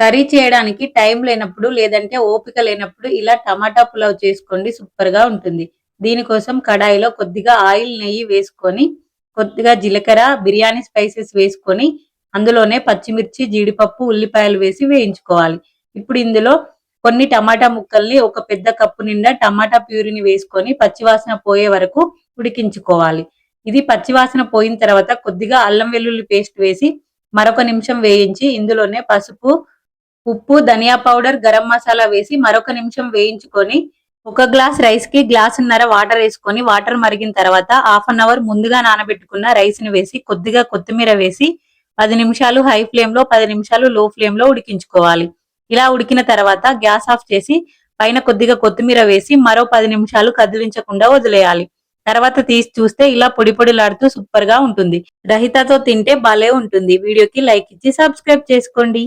Curry చేయడానికి time లేనప్పుడు లేదంటే ఓపిక లేనప్పుడు ఇలా టమాటా పులావ్ చేసుకోండి సూపర్గా ఉంటుంది. దీనికోసం కడాయిలో కొద్దిగా ఆయిల్ నెయ్యి వేసుకొని కొద్దిగా జీలకర్ర బిర్యానీ స్పైసెస్ వేసుకొని అందులోనే పచ్చిమిర్చి జీడిపప్పు ఉల్లిపాయలు వేసి వేయించుకోవాలి. ఇప్పుడు ఇందులో కొన్ని టమాటా ముక్కల్ని ఒక పెద్ద కప్పు నిండా టమాటా ప్యూరిని వేసుకొని పచ్చివాసన పోయే వరకు ఉడికించుకోవాలి. ఇది పచ్చివాసన పోయిన తర్వాత కొద్దిగా అల్లం వెల్లుల్లి పేస్ట్ వేసి మరొక నిమిషం వేయించి ఇందులోనే పసుపు ఉప్పు ధనియా పౌడర్ గరం మసాలా వేసి మరొక నిమిషం వేయించుకొని ఒక గ్లాస్ రైస్కి గ్లాసున్నర వాటర్ వేసుకొని వాటర్ మరిగిన తర్వాత హాఫ్ అన్ అవర్ ముందుగా నానబెట్టుకున్న రైస్ని వేసి కొద్దిగా కొత్తిమీర వేసి పది నిమిషాలు హై ఫ్లేమ్లో పది నిమిషాలు లో ఫ్లేమ్లో ఉడికించుకోవాలి. ఇలా ఉడికిన తర్వాత గ్యాస్ ఆఫ్ చేసి పైన కొద్దిగా కొత్తిమీర వేసి మరో పది నిమిషాలు కదిలించకుండా వదిలేయాలి. తర్వాత తీసి చూస్తే ఇలా పొడి పొడిలాడుతూ సూపర్గా ఉంటుంది. రహితతో తింటే భలే ఉంటుంది. వీడియోకి లైక్ ఇచ్చి సబ్స్క్రైబ్ చేసుకోండి.